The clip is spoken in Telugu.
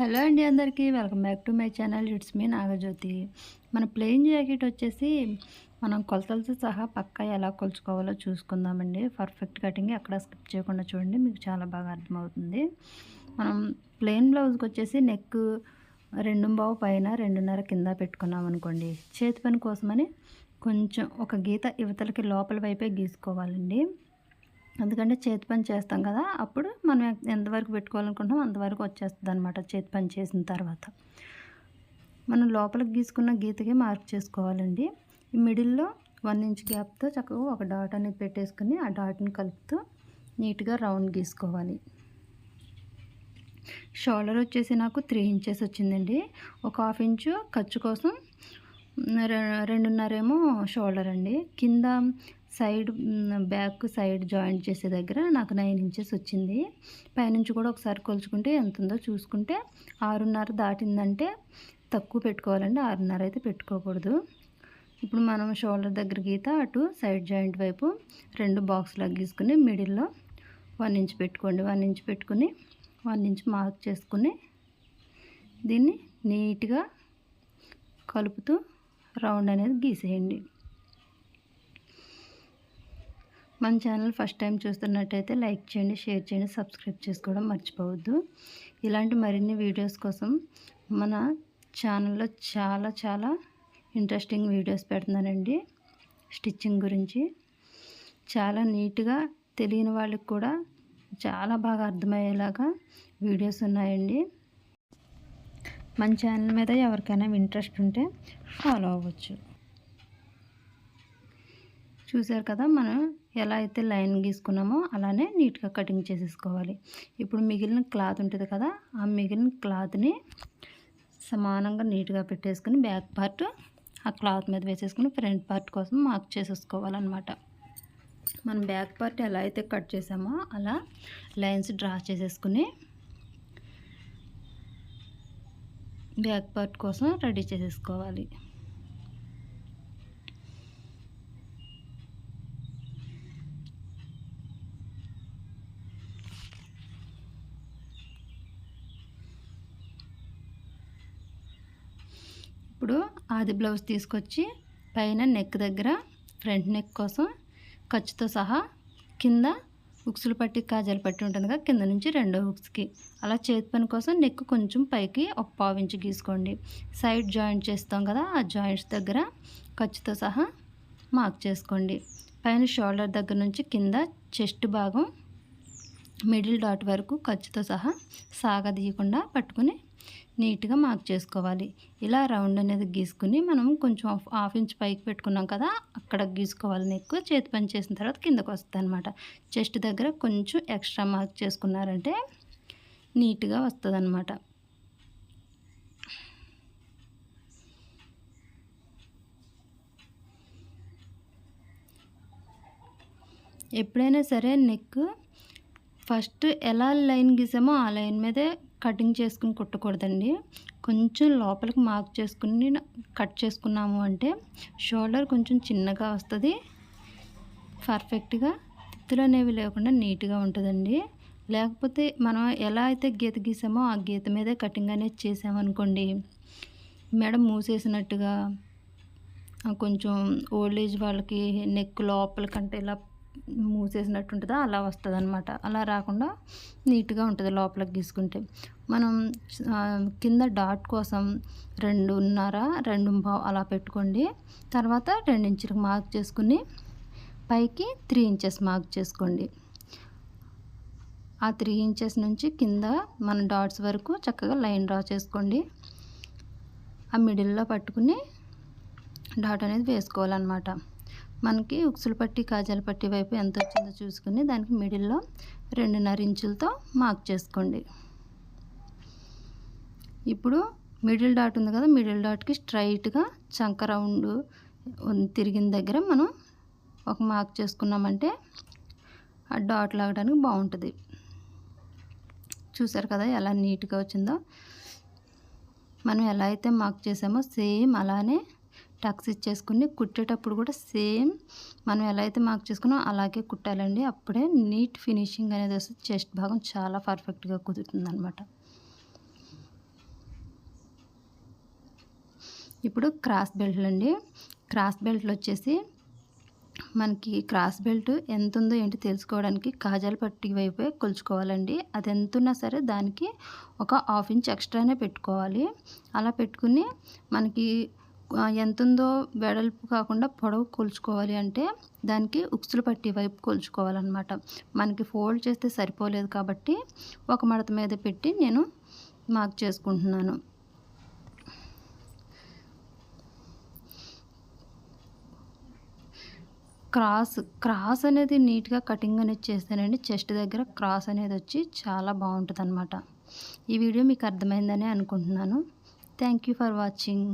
హలో అండి అందరికీ. Welcome back to my channel. It's me Nagajyothi. మన ప్లెయిన్ జాకెట్ వచ్చేసి మనం కొలతలతో సహా పక్కా ఎలా కొలుచుకోవాలో చూసుకుందామండి. పర్ఫెక్ట్ కటింగ్ ఎక్కడ స్కిప్ చేయకుండా చూడండి మీకు చాలా బాగా అర్థమవుతుంది. మనం ప్లెయిన్ బ్లౌజ్కి వచ్చేసి నెక్ రెండు బావు పైన రెండున్నర కింద పెట్టుకున్నాం అనుకోండి. చేతి పని కోసమని కొంచెం ఒక గీత యువతలకి లోపల వైపే గీసుకోవాలండి. ఎందుకంటే చేతి పని చేస్తాం కదా అప్పుడు మనం ఎంతవరకు పెట్టుకోవాలనుకుంటున్నాం అంతవరకు వచ్చేస్తుంది అనమాట చేతి పని చేసిన తర్వాత. మనం లోపలికి గీసుకున్న గీతకి మార్క్ చేసుకోవాలండి. ఈ మిడిల్లో వన్ ఇంచ్ గ్యాప్తో చక్కగా ఒక డాట్ అనేది పెట్టేసుకుని ఆ డాట్ని కలుపుతూ నీట్గా రౌండ్ గీసుకోవాలి. షోల్డర్ వచ్చేసి నాకు త్రీ ఇంచెస్ వచ్చిందండి. ఒక హాఫ్ ఇంచు ఖర్చు కోసం రెండున్నరేమో షోల్డర్ అండి. కింద సైడ్ బ్యాక్ సైడ్ జాయింట్ చేసే దగ్గర నాకు నైన్ ఇంచెస్ వచ్చింది. పైనుంచి కూడా ఒకసారి కొలుచుకుంటే ఎంత ఉందో చూసుకుంటే ఆరున్నర దాటిందంటే తక్కువ పెట్టుకోవాలండి. ఆరున్నర అయితే పెట్టుకోకూడదు. ఇప్పుడు మనం షోల్డర్ దగ్గర గీత అటు సైడ్ జాయింట్ వైపు రెండు బాక్స్లాగా గీసుకుని మిడిల్లో వన్ ఇంచ్ పెట్టుకోండి. వన్ ఇంచ్ పెట్టుకుని వన్ ఇంచ్ మార్క్ చేసుకుని దీన్ని నీట్గా కలుపుతూ రౌండ్ అనేది గీసేయండి. మన ఛానల్ ఫస్ట్ టైం చూస్తున్నట్టయితే లైక్ చేయండి షేర్ చేయండి సబ్స్క్రైబ్ చేసుకోవడం మర్చిపోవద్దు. ఇలాంటి మరిన్ని వీడియోస్ కోసం మన ఛానల్లో చాలా చాలా ఇంట్రెస్టింగ్ వీడియోస్ పెడుతున్నానండి. స్టిచ్చింగ్ గురించి చాలా నీట్గా తెలియని వాళ్ళకి కూడా చాలా బాగా అర్థమయ్యేలాగా వీడియోస్ ఉన్నాయండి. మన ఛానల్ మీద ఎవరికైనా ఇంట్రెస్ట్ ఉంటే ఫాలో అవ్వచ్చు. చూసారు కదా మనం ఎలా అయితే లైన్ గీసుకున్నామో అలానే నీట్గా కటింగ్ చేసేసుకోవాలి. ఇప్పుడు మిగిలిన క్లాత్ ఉంటుంది కదా ఆ మిగిలిన క్లాత్ని సమానంగా నీట్గా పెట్టేసుకుని బ్యాక్ పార్ట్ ఆ క్లాత్ మీద వేసేసుకుని ఫ్రంట్ పార్ట్ కోసం మార్క్ చేసేసుకోవాలన్నమాట. మనం బ్యాక్ పార్ట్ ఎలా అయితే కట్ చేసామో అలా లైన్స్ డ్రా చేసేసుకుని బ్యాక్ పార్ట్ కోసం రెడీ చేసేసుకోవాలి. ఇప్పుడు ఆది బ్లౌజ్ తీసుకొచ్చి పైన నెక్ దగ్గర ఫ్రంట్ నెక్ కోసం ఖర్చుతో సహా కింద హుక్స్లు పట్టి కాజాలు పట్టి ఉంటుంది కదా కింద నుంచి రెండో హుక్స్కి అలా చేతి పని కోసం నెక్ కొంచెం పైకి ఒక పావించి గీసుకోండి. సైడ్ జాయింట్ చేస్తాం కదా ఆ జాయింట్స్ దగ్గర ఖర్చుతో సహా మార్క్ చేసుకోండి. పైన షోల్డర్ దగ్గర నుంచి కింద చెస్ట్ భాగం మిడిల్ డాట్ వరకు ఖర్చుతో సహా సాగదీయకుండా పట్టుకుని నీట్గా మార్క్ చేసుకోవాలి. ఇలా రౌండ్ అనేది గీసుకుని మనం కొంచెం హాఫ్ ఇంచ్ పైకి పెట్టుకున్నాం కదా అక్కడ గీసుకోవాలి నెక్. చేతి పని చేసిన తర్వాత కిందకు వస్తుంది అనమాట చెస్ట్ దగ్గర కొంచెం ఎక్స్ట్రా మార్క్ చేసుకున్నారంటే నీట్గా వస్తుంది అనమాట ఎప్పుడైనా సరే నెక్ ఫస్ట్ ఎలా లైన్ గీసామో ఆ లైన్ మీదే కటింగ్ చేసుకుని కుట్టకూడదండి. కొంచెం లోపలికి మార్క్ చేసుకుని కట్ చేసుకున్నాము అంటే షోల్డర్ కొంచెం చిన్నగా వస్తుంది. పర్ఫెక్ట్గా తిత్తులు అనేవి లేకుండా నీట్గా ఉంటుందండి. లేకపోతే మనం ఎలా అయితే గీత గీసామో ఆ గీత మీదే కటింగ్ అనేది చేసామనుకోండి మెడ మూసేసినట్టుగా కొంచెం ఓల్డ్ ఏజ్ వాళ్ళకి నెక్ లోపల కంటే ఇలా మూసేసినట్టు ఉంటుందో అలా వస్తుంది అనమాట అలా రాకుండా నీట్గా ఉంటుంది లోపలికి గీసుకుంటే. మనం కింద డాట్ కోసం రెండున్నర రెండు అలా పెట్టుకోండి. తర్వాత రెండించులకు మార్క్ చేసుకుని పైకి త్రీ ఇంచెస్ మార్క్ చేసుకోండి. ఆ త్రీ ఇంచెస్ నుంచి కింద మన డాట్స్ వరకు చక్కగా లైన్ డ్రా చేసుకోండి. ఆ మిడిల్లో పట్టుకుని డాట్ అనేది వేసుకోవాలన్నమాట. మనకి ఉక్సులు పట్టి కాజాల పట్టి వైపు ఎంత వచ్చిందో చూసుకుని దానికి మిడిల్లో రెండున్నర ఇంచులతో మార్క్ చేసుకోండి. ఇప్పుడు మిడిల్ డాట్ ఉంది కదా మిడిల్ డాట్కి స్ట్రైట్గా చంక రౌండ్ తిరిగిన దగ్గర మనం ఒక మార్క్ చేసుకున్నామంటే ఆ డాట్ లాగడానికి బాగుంటుంది. చూసారు కదా ఎలా నీట్గా వచ్చిందో? మనం ఎలా అయితే మార్క్ చేసామో సేమ్ అలానే టక్స్ ఇచ్చేసుకుని కుట్టేటప్పుడు కూడా సేమ్ మనం ఎలా అయితే మార్క్ చేసుకున్నామో అలాగే కుట్టాలండి. అప్పుడే నీట్ ఫినిషింగ్ అనేది వస్తుంది చెస్ట్ భాగం చాలా పర్ఫెక్ట్గా కుదురుతుంది అనమాట ఇప్పుడు క్రాస్ బెల్ట్లు అండి క్రాస్ బెల్ట్లు వచ్చేసి మనకి క్రాస్ బెల్ట్ ఎంత ఉందో ఏంటి తెలుసుకోవడానికి కాజాల పట్టి వైపు కొలుచుకోవాలండి. అది ఎంత ఉన్నా సరే దానికి ఒక హాఫ్ ఇంచ్ ఎక్స్ట్రానే పెట్టుకోవాలి. అలా పెట్టుకుని మనకి ఎంత ఉందో వెడల్పు కాకుండా పొడవు కొలుచుకోవాలి అంటే దానికి ఉక్సులు పట్టి వైపు కొలుచుకోవాలన్నమాట. మనకి ఫోల్డ్ చేస్తే సరిపోలేదు కాబట్టి ఒక మడత మీద పెట్టి నేను మార్క్ చేసుకుంటున్నాను. క్రాస్ క్రాస్ అనేది నీట్గా కటింగ్ అనేది చేస్తానండి చెస్ట్ దగ్గర క్రాస్ అనేది వచ్చి చాలా బాగుంటుంది అనమాట ఈ వీడియో మీకు అర్థమైందని అనుకుంటున్నాను. Thank you for watching.